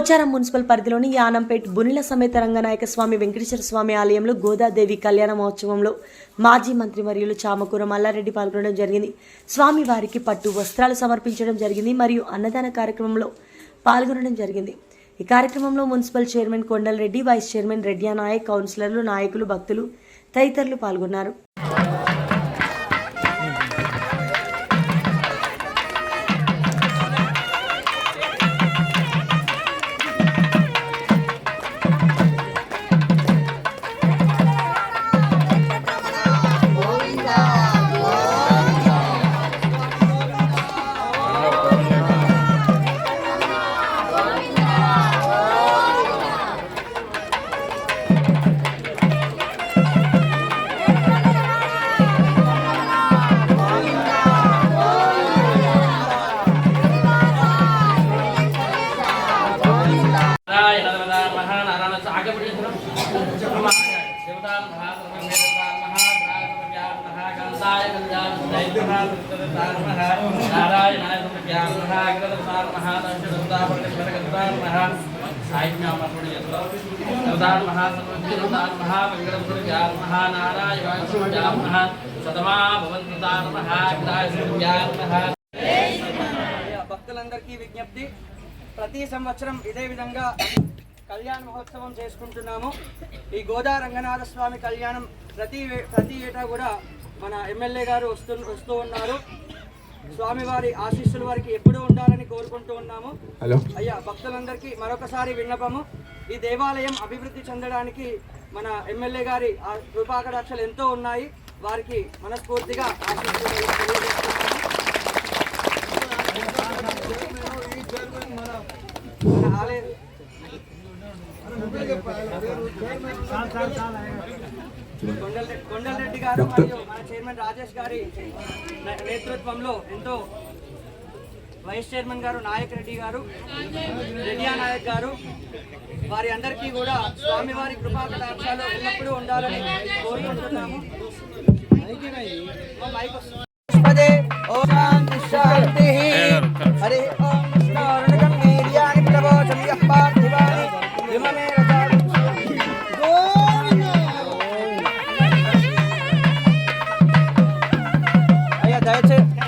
Pocharam municipal పరిధిలోని యానంపేట్ బునిల సమేత రంగనాయక స్వామి వెంకటేశ్వర స్వామి ఆలయంలో గోదాదేవి కళ్యాణ మహోత్సవంలో మాజీ మంత్రి వర్యులు చామకూర మల్లారెడ్డి పాల్గొనడం జరిగింది. స్వామి వారికి పట్టు వస్త్రాలు సమర్పించడం జరిగింది మరియు అన్నదాన కార్యక్రమంలో పాల్గొనడం జరిగింది. ఈ కార్యక్రమంలో municipal chairman Kondala Reddy vice chairman Reddiya Naik కౌన్సిలర్లు నాయకులు భక్తులు తదితరులు పాల్గొన్నారు. భక్తులందరికీ విజ్ఞప్తి ప్రతి సంవత్సరం ఇదే విధంగా కళ్యాణ మహోత్సవం చేసుకుంటున్నాము. ఈ గోదా రంగనాథ స్వామి కళ్యాణం ప్రతి ప్రతి ఏటా కూడా మన ఎమ్మెల్యే గారు వస్తు వస్తూ ఉన్నారు. స్వామివారి ఆశీస్సులు వారికి ఎప్పుడూ ఉండాలని కోరుకుంటూ ఉన్నాము. హలో. అయ్యా భక్తులందరికీ మరొకసారి విన్నపము. ఈ దేవాలయం అభివృద్ధి చెందడానికి మన ఎమ్మెల్యే గారి కృపాకటాక్షలు ఎంతో ఉన్నాయి. వారికి మనస్ఫూర్తిగా ఆశీస్సులు తెలియజేస్తున్నాము. మన ఆలయ కొండలరెడ్డి గారు మరియు మన చైర్మన్ రాజేష్ గారి నేతృత్వంలో ఎంతో వైస్ చైర్మన్ గారు నాయక్ రెడ్డి గారు రెడ్డియా నాయక్ గారు వారి అందరికీ కూడా స్వామివారి కృపా కటాక్షాలు ఎల్లప్పుడూ ఉండాలని కోరుకుంటున్నాము. మైక్ వస్తుంది. too.